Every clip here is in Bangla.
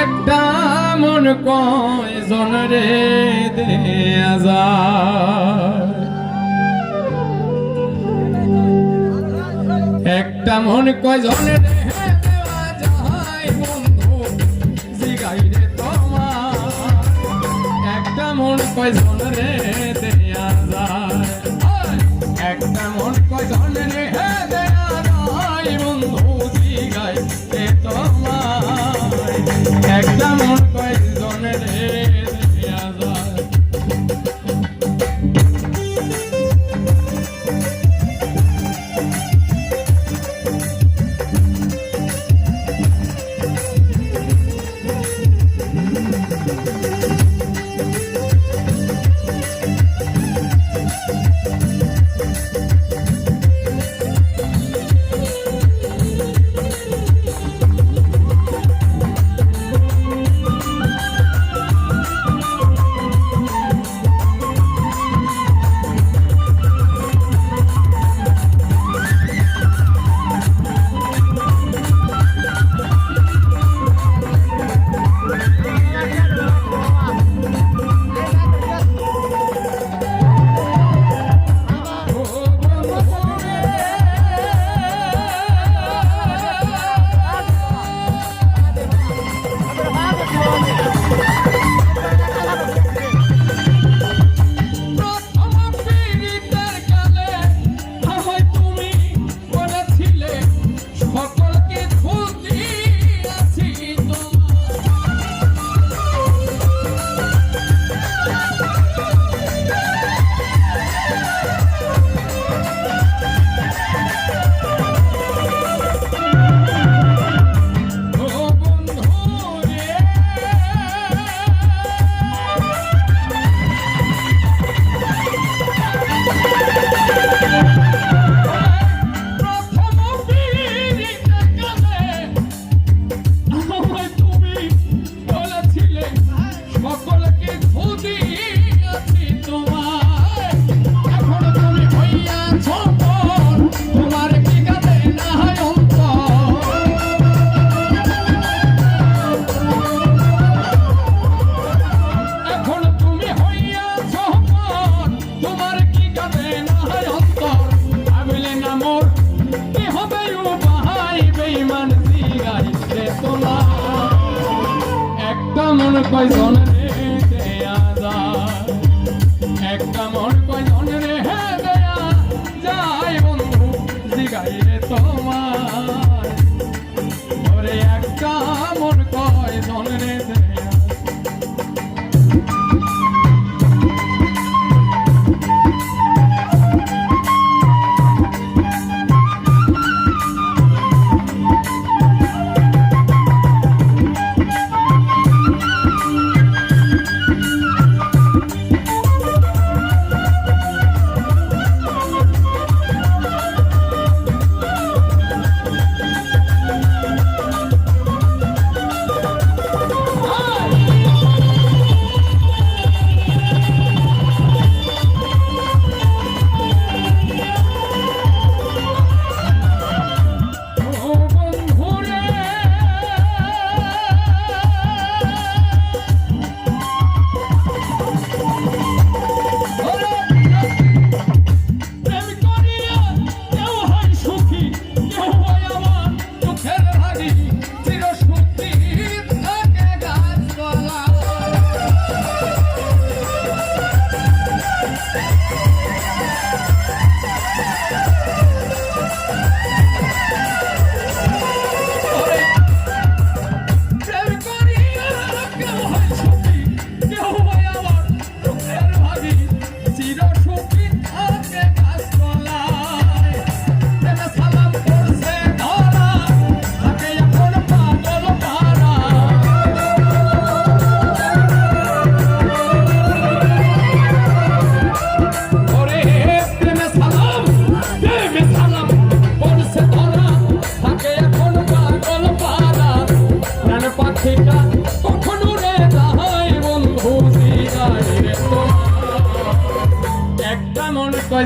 একটা মন কয়জন রে দেয়া যায় একটা মন কয়জন রে দেওয়া যায় বন্ধু, জিগাই রে তোমার। একটা মন দেয়া যায় একটা মন মন কয়জন একটা মন কয়জন যায় বন্ধু জিগাই রে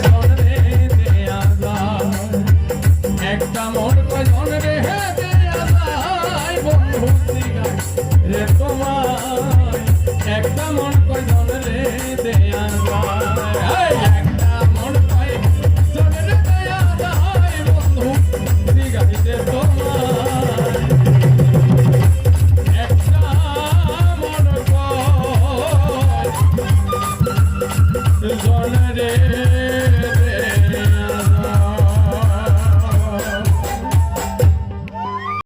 noise.